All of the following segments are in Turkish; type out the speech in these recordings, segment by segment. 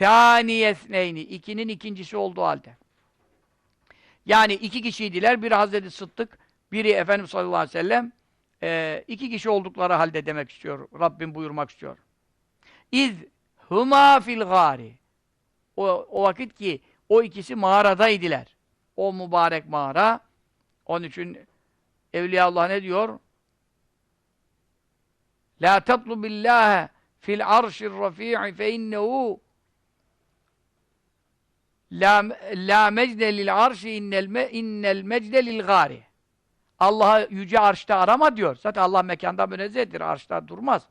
Sâniyesneyni. ikinin ikincisi olduğu halde. Yani iki kişiydiler. Biri Hazreti Sıddık, biri Efendimiz sallallahu aleyhi ve sellem. Ee, iki kişi oldukları halde demek istiyor. Rabbim buyurmak istiyor. İz huma fil gari. O, o vakit ki o ikisi mağaradaydılar. O mübarek mağara. Onun için Evliya Allah ne diyor? La tatlubillâhe fil arşir rafi'i fe innehu la, la mecde lil arşi innel, me, innel mecde lil gari. Allah'ı yüce arşta arama diyor. Zaten Allah mekanda münezzehtir. Arşta durmaz.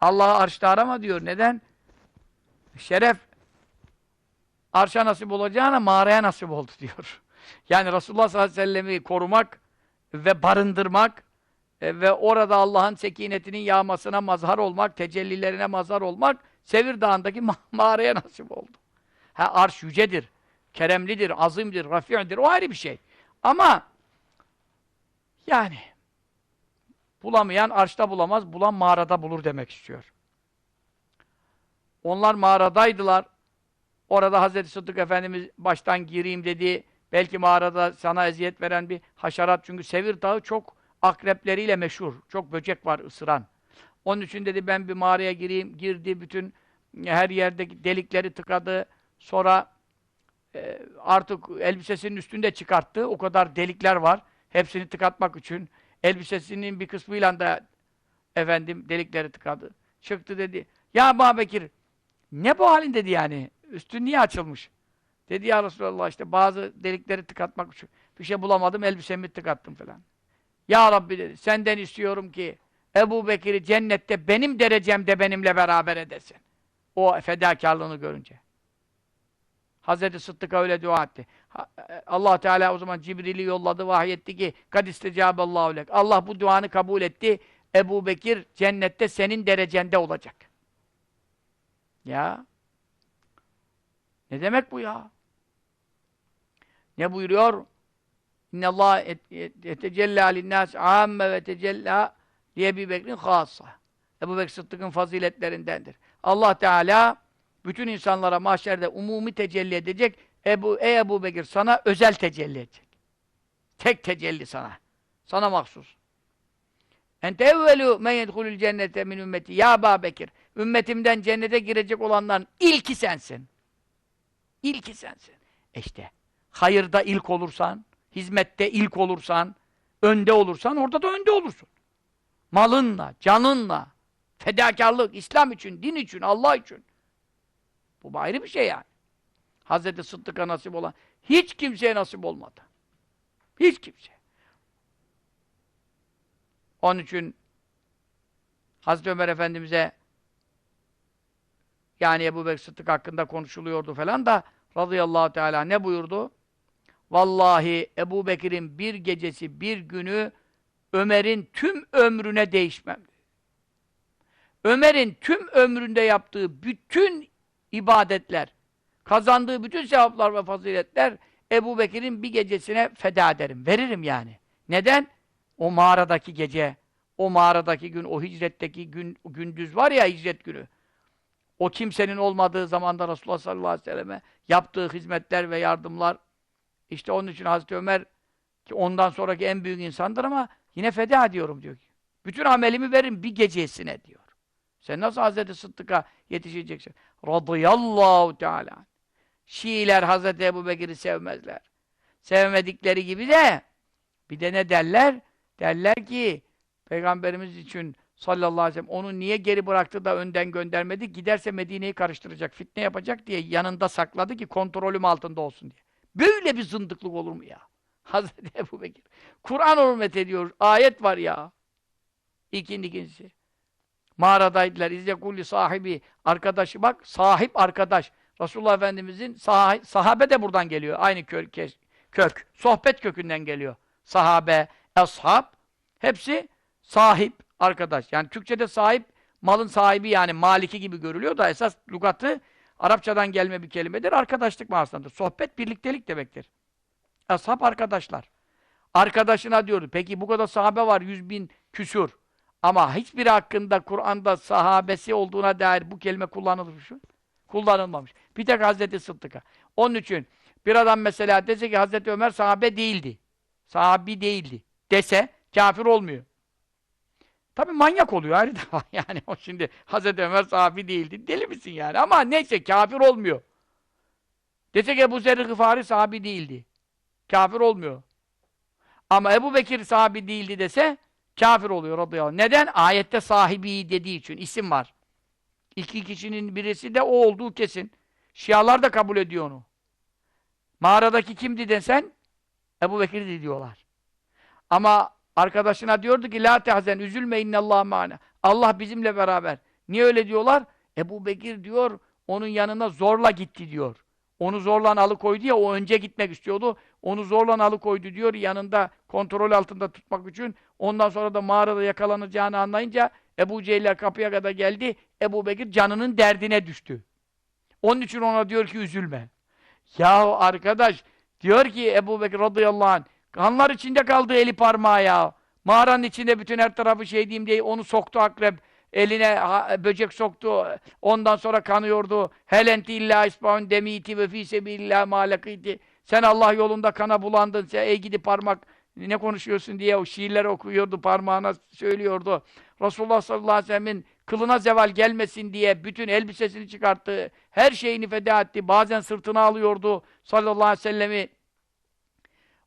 Allah'ı arşta arama diyor. Neden? Şeref arşa nasip olacağına mağaraya nasip oldu diyor. Yani Resulullah sallallahu aleyhi ve sellem'i korumak ve barındırmak e, ve orada Allah'ın sekinetinin yağmasına mazhar olmak, tecellilerine mazhar olmak Sevir Dağı'ndaki ma mağaraya nasip oldu. Ha arş yücedir, keremlidir, azimdir, rafi'dir. O ayrı bir şey. Ama yani bulamayan arşta bulamaz, bulan mağarada bulur demek istiyor. Onlar mağaradaydılar. Orada Hazreti Sıddık Efendimiz baştan gireyim dedi. Belki mağarada sana eziyet veren bir haşerat. Çünkü Sevir Dağı çok akrepleriyle meşhur. Çok böcek var ısıran. Onun için dedi ben bir mağaraya gireyim. Girdi bütün her yerdeki delikleri tıkadı. Sonra e, artık elbisesinin üstünde çıkarttı. O kadar delikler var. Hepsini tıkatmak için. Elbisesinin bir kısmıyla da efendim delikleri tıkadı. Çıktı dedi. Ya Ebu Bekir ne bu halin dedi yani. Üstün niye açılmış? Dedi ya Resulallah işte bazı delikleri tıkatmak için. Bir şey bulamadım elbisemi tıkattım falan. Ya Rabbi dedi senden istiyorum ki Ebu Bekir'i cennette benim derecemde benimle beraber edesin. O fedakarlığını görünce. Hazreti Sıddık'a öyle dua etti. Allah Teala o zaman Cibril'i yolladı, vahyetti ki kad istecâballâhu lek. Allah bu duanı kabul etti. Ebu Bekir cennette senin derecende olacak. Ya. Ne demek bu ya? Ne buyuruyor? İnne Allah yetecella linnâs âmme ve tecella li Ebu Bekir'in hâssa. Ebu Bekir Sıddık'ın faziletlerindendir. Allah Teala bütün insanlara mahşerde umumi tecelli edecek. Ebu, ey Ebu Bekir sana özel tecelli edecek. Tek tecelli sana. Sana mahsus. Ente evvelu men yedhulul cennete min ümmeti. Ya Ebu Bekir. Ümmetimden cennete girecek olanların ilki sensin. İlki sensin. E işte hayırda ilk olursan, hizmette ilk olursan, önde olursan orada da önde olursun. Malınla, canınla, fedakarlık, İslam için, din için, Allah için. Bu ayrı bir şey yani. Hazreti Sıddık'a nasip olan hiç kimseye nasip olmadı. Hiç kimse. Onun için Hazreti Ömer Efendimiz'e yani Ebu Bekir Sıddık hakkında konuşuluyordu falan da radıyallahu teala ne buyurdu? Vallahi Ebu Bekir'in bir gecesi, bir günü Ömer'in tüm ömrüne değişmem. Ömer'in tüm ömründe yaptığı bütün ibadetler, kazandığı bütün sevaplar ve faziletler Ebu Bekir'in bir gecesine feda ederim, veririm yani. Neden? O mağaradaki gece, o mağaradaki gün, o hicretteki gün, gündüz var ya hicret günü. O kimsenin olmadığı zamanda Resulullah sallallahu aleyhi ve selleme yaptığı hizmetler ve yardımlar işte onun için Hazreti Ömer ki ondan sonraki en büyük insandır ama yine feda ediyorum diyor ki. Bütün amelimi verin bir gecesine diyor. Sen nasıl Hazreti Sıddık'a yetişeceksin? Radıyallahu Teala. Şiiler Hazreti Ebu Bekir'i sevmezler. Sevmedikleri gibi de bir de ne derler? Derler ki Peygamberimiz için sallallahu aleyhi ve sellem onu niye geri bıraktı da önden göndermedi? Giderse Medine'yi karıştıracak, fitne yapacak diye yanında sakladı ki kontrolüm altında olsun diye. Böyle bir zındıklık olur mu ya? Hazreti Ebu Bekir. Kur'an hürmet ediyor. Ayet var ya. İkinci ikincisi. Mağaradaydılar. İzle kulli sahibi. Arkadaşı bak. Sahip arkadaş. Resulullah Efendimizin sah sahabe de buradan geliyor. Aynı kök, kök. Sohbet kökünden geliyor. Sahabe, ashab. Hepsi sahip arkadaş. Yani Türkçe'de sahip malın sahibi yani maliki gibi görülüyor da esas lügatı Arapçadan gelme bir kelimedir. Arkadaşlık manasındadır. Sohbet birliktelik demektir. Ashab arkadaşlar. Arkadaşına diyordu. Peki bu kadar sahabe var. Yüz bin küsur. Ama hiçbiri hakkında Kur'an'da sahabesi olduğuna dair bu kelime kullanılır mı kullanılmamış. Bir tek Hazreti Sıddık'a. Onun için bir adam mesela dese ki Hazreti Ömer sahabe değildi. Sahabi değildi. Dese kafir olmuyor. Tabii manyak oluyor ayrı da yani o şimdi Hazreti Ömer sahabi değildi. Deli misin yani? Ama neyse kafir olmuyor. Dese ki Ebu Zer-i Gıfari sahabi değildi. Kafir olmuyor. Ama Ebu Bekir sahabi değildi dese kafir oluyor radıyallahu anh. Neden? Ayette sahibi dediği için isim var. İki kişinin birisi de o olduğu kesin. Şialar da kabul ediyor onu. Mağaradaki kimdi desen Ebu Bekir'di diyorlar. Ama arkadaşına diyordu ki La tehzen üzülme innallah mâne. Allah bizimle beraber. Niye öyle diyorlar? Ebu Bekir diyor onun yanına zorla gitti diyor. Onu zorla alıkoydu ya o önce gitmek istiyordu. Onu zorla alıkoydu diyor yanında kontrol altında tutmak için. Ondan sonra da mağarada yakalanacağını anlayınca Ebu Cehiller kapıya kadar geldi. Ebu Bekir canının derdine düştü. Onun için ona diyor ki üzülme. Ya arkadaş diyor ki Ebu Bekir radıyallahu anh kanlar içinde kaldı eli parmağı ya. Mağaranın içinde bütün her tarafı şey diyeyim diye onu soktu akrep. Eline böcek soktu. Ondan sonra kanıyordu. Helenti illa ispaun demiti ve fi sebilillah malakiti. Sen Allah yolunda kana bulandın. Sen ey gidi parmak ne konuşuyorsun diye o şiirleri okuyordu parmağına söylüyordu. Resulullah sallallahu aleyhi ve sellemin kılına zeval gelmesin diye bütün elbisesini çıkarttı. Her şeyini feda etti. Bazen sırtına alıyordu sallallahu aleyhi ve sellemi.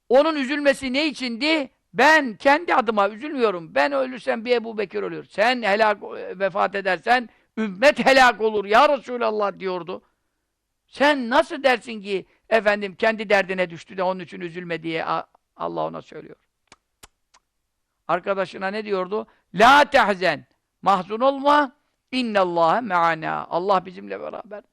Onun üzülmesi ne içindi? Ben kendi adıma üzülmüyorum. Ben ölürsem bir Ebu Bekir ölür. Sen helak vefat edersen ümmet helak olur ya Resulallah diyordu. Sen nasıl dersin ki efendim kendi derdine düştü de onun için üzülme diye Allah ona söylüyor. Arkadaşına ne diyordu? La tehzen. Mahzun olma. İnnallâhe me'ana. Allah bizimle beraber.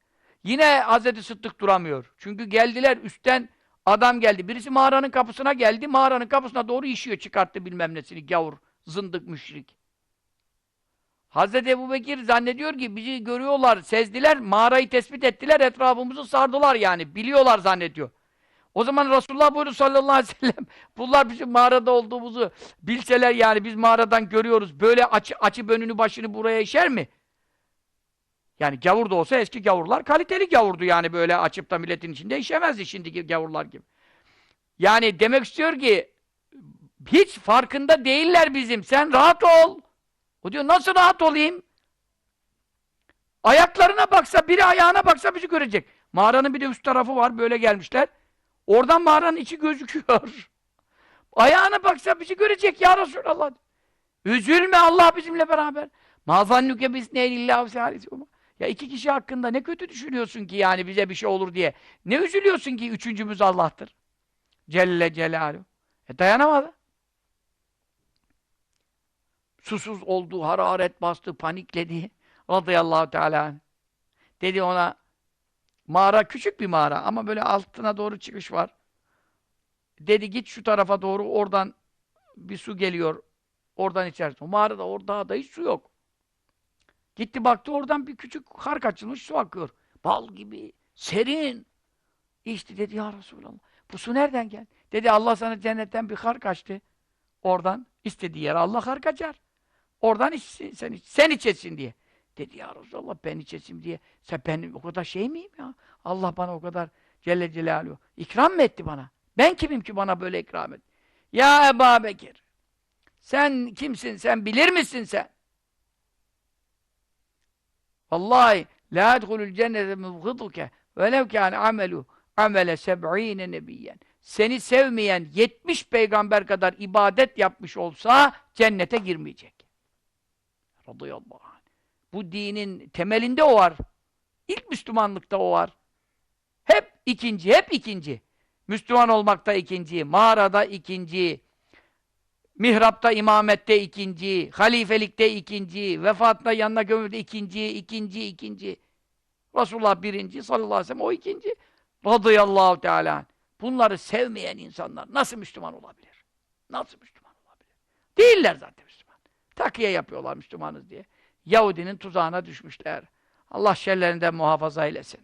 Yine Hazreti Sıddık duramıyor. Çünkü geldiler üstten adam geldi. Birisi mağaranın kapısına geldi. Mağaranın kapısına doğru işiyor. Çıkarttı bilmem nesini. Gavur, zındık, müşrik. Hazreti Ebu Bekir zannediyor ki bizi görüyorlar, sezdiler, mağarayı tespit ettiler, etrafımızı sardılar yani. Biliyorlar zannediyor. O zaman Resulullah buyurdu sallallahu aleyhi ve sellem bunlar bizim mağarada olduğumuzu bilseler yani biz mağaradan görüyoruz. Böyle açı, açı bönünü başını buraya işer mi? Yani gavur da olsa eski gavurlar kaliteli gavurdu yani böyle açıp da milletin içinde işemezdi şimdiki gavurlar gibi. Yani demek istiyor ki hiç farkında değiller bizim. Sen rahat ol. O diyor nasıl rahat olayım? Ayaklarına baksa, biri ayağına baksa bizi görecek. Mağaranın bir de üst tarafı var, böyle gelmişler. Oradan mağaranın içi gözüküyor. Ayağına baksa bizi görecek ya Resulallah. Üzülme Allah bizimle beraber. Ma zannuke bisneylillahu Ya iki kişi hakkında ne kötü düşünüyorsun ki yani bize bir şey olur diye. Ne üzülüyorsun ki üçüncümüz Allah'tır. Celle Celaluhu. E dayanamadı. Susuz oldu, hararet bastı, panikledi. Radıyallahu teala. Dedi ona Mağara küçük bir mağara ama böyle altına doğru çıkış var. Dedi git şu tarafa doğru oradan bir su geliyor. Oradan içersin. O mağarada orada da hiç su yok. Gitti baktı oradan bir küçük hark açılmış su akıyor. Bal gibi, serin. İşte dedi ya Resulallah. Bu su nereden geldi? Dedi Allah sana cennetten bir hark açtı. Oradan istediği yere Allah hark açar. Oradan içsin, sen, iç, sen içesin diye. Dedi ya Resulallah ben içesim diye. Sen ben o kadar şey miyim ya? Allah bana o kadar Celle Celaluhu ikram mı etti bana? Ben kimim ki bana böyle ikram et? Ya Ebu Bekir sen kimsin? Sen bilir misin sen? Vallahi la edhulul cennete mubgıduke velev kâne amelu amele seb'îne nebiyyen. Seni sevmeyen 70 peygamber kadar ibadet yapmış olsa cennete girmeyecek. Radıyallahu anh. Bu dinin temelinde o var. İlk Müslümanlıkta o var. Hep ikinci, hep ikinci. Müslüman olmakta ikinci, mağarada ikinci, mihrapta, imamette ikinci, halifelikte ikinci, vefatında yanına gömülde ikinci, ikinci, ikinci. Resulullah birinci, sallallahu aleyhi ve sellem o ikinci. Radıyallahu teala. Bunları sevmeyen insanlar nasıl Müslüman olabilir? Nasıl Müslüman olabilir? Değiller zaten Müslüman. Takiye yapıyorlar Müslümanız diye. Yahudinin tuzağına düşmüşler. Allah şerlerinden muhafaza eylesin.